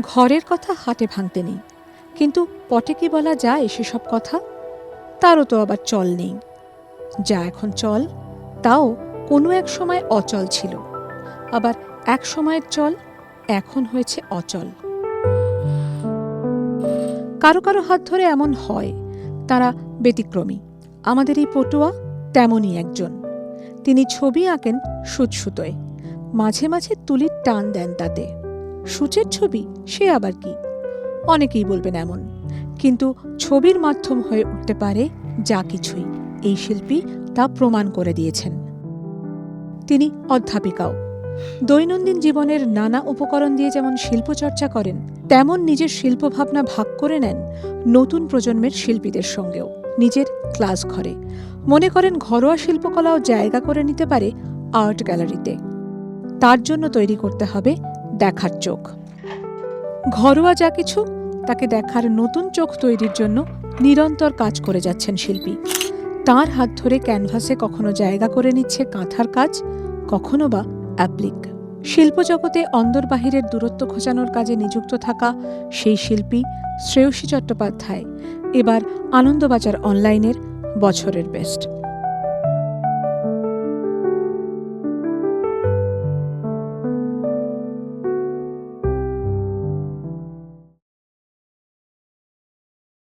ঘরের কথা হাটে ভাঙতে নেই। কিন্তু পটে কি বলা যায় সেসব কথা? তারও তো আবার চল নেই। যা এখন চল, তাও কোনো এক সময় অচল ছিল। আবার এক সময়ের চল, এখন হয়েছে অচল। কারও কারও হাত ধরে এমন হয়, তারা ব্যতিক্রমী। আমাদের এই পটুয়া তেমনই একজন। তিনি ছবি আঁকেন সুচসুতোয় মাঝে মাঝে তুলির টান দেন তাতে। সূচের ছবি, সে আবার কি? অনেকেই বলবেন এমন। কিন্তু ছবির মাধ্যম হয়ে উঠতে পারে যা কিছুই। এই শিল্পী তা প্রমাণ করে দিয়েছেন। তিনি অধ্যাপিকাও। দৈনন্দিন জীবনের নানা উপকরণ দিয়ে যেমন শিল্পচর্চা করেন, তেমন নিজের শিল্পভাবনা ভাগ করে নেন নতুন প্রজন্মের শিল্পীদের সঙ্গেও। নিজের ক্লাস ঘরে। মনে করেন ঘরোয়া শিল্পকলাও জায়গা করে নিতে পারে আর্ট গ্যালারিতে। তার জন্য তৈরি করতে হবে দেখার চোখ। ঘরোয়া যা কিছু, তাকে দেখার নতুন চোখ তৈরির জন্য নিরন্তর কাজ করে যাচ্ছেন শিল্পী। তার হাত ধরে ক্যানভাসে কখনো জায়গা করে নিচ্ছে কাঁথার কাজ, কখনো বা অ্যাপ্লিক। শিল্পজগতে অন্দর বাহিরের দূরত্ব খোঁচানোর কাজে নিযুক্ত থাকা সেই শিল্পী শ্রেয়সী চট্টোপাধ্যায়, এবার আনন্দবাজার অনলাইনের বছরের বেস্ট।